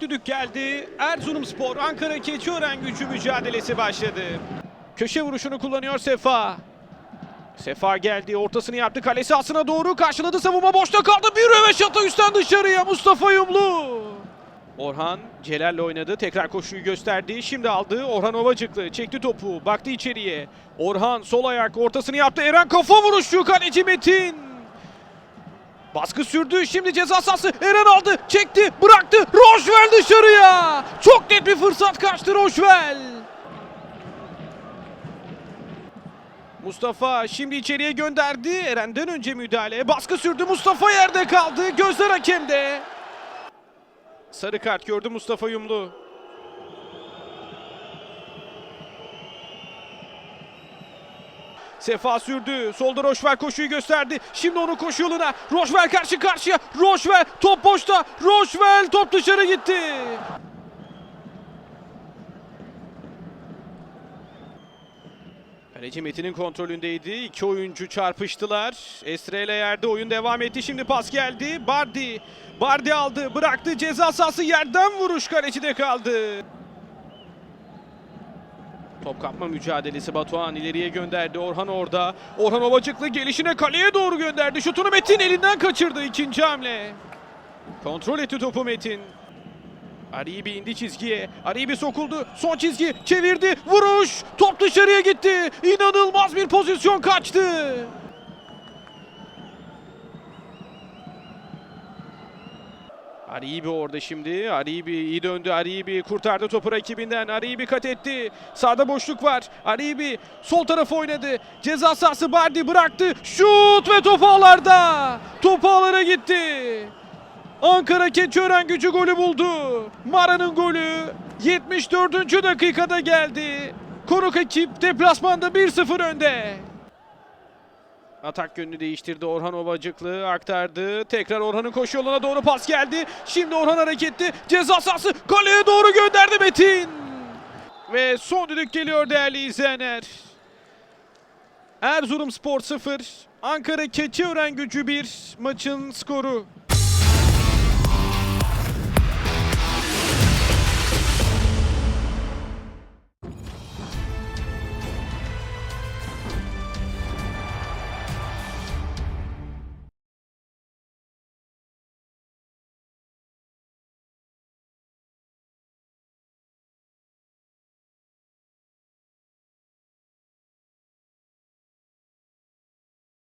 düdük geldi. Erzurumspor Ankara Keçiören gücü mücadelesi başladı. Köşe vuruşunu kullanıyor Sefa. Sefa geldi, ortasını yaptı, kale sahasına doğru karşıladı, savunma boşta kaldı. Bir röveşata üstten dışarıya Mustafa Yumlu. Orhan Celal'le oynadı, tekrar koşuyu gösterdi, şimdi aldı. Orhan Ovacıklı çekti topu, baktı içeriye. Orhan sol ayak ortasını yaptı, Eren kafa vuruşu, kaleci Metin. Baskı sürdü. Şimdi ceza sahası. Eren aldı. Çekti. Bıraktı. Roşvel dışarıya. Çok net bir fırsat kaçtı Roşvel. Mustafa şimdi içeriye gönderdi. Eren'den önce müdahale. Baskı sürdü. Mustafa yerde kaldı. Gözler hakemde. Sarı kart gördü Mustafa Yumlu. Sefa sürdü. Solda Roşver koşuyu gösterdi. Şimdi onun koşu yoluna. Roşver karşı karşıya. Roşver top boşta. Roşvel top dışarı gitti. Kaleci Metin'in kontrolündeydi. İki oyuncu çarpıştılar. Esre ile yerde oyun devam etti. Şimdi pas geldi. Bardi. Bardi aldı. Bıraktı. Ceza sahası yerden vuruş kalecide kaldı. Top kapma mücadelesi Batuhan ileriye gönderdi. Orhan orada. Orhan Ovacıklı gelişine kaleye doğru gönderdi. Şutunu Metin elinden kaçırdı ikinci hamle. Kontrol etti topu Metin. Aribi indi çizgiye. Aribi sokuldu. Son çizgi çevirdi. Vuruş. Top dışarıya gitti. İnanılmaz bir pozisyon kaçtı. Aribi orada şimdi. Aribi iyi döndü. Aribi kurtardı topu rakibinden. Aribi kat etti. Sağda boşluk var. Aribi sol tarafa oynadı. Ceza sahası Bardi bıraktı. Şut ve top ağlarda. Top ağlara gitti. Ankara Keçiören gücü golü buldu. Mara'nın golü 74. dakikada geldi. Konuk ekip deplasmanda 1-0 önde. Atak yönünü değiştirdi Orhan Ovacıklı aktardı. Tekrar Orhan'ın koşu yoluna doğru pas geldi. Şimdi Orhan hareketli. Ceza sahası kaleye doğru gönderdi Metin. Ve son düdük geliyor değerli izleyenler. Erzurumspor 0, Ankara Keçiören gücü 1 maçın skoru.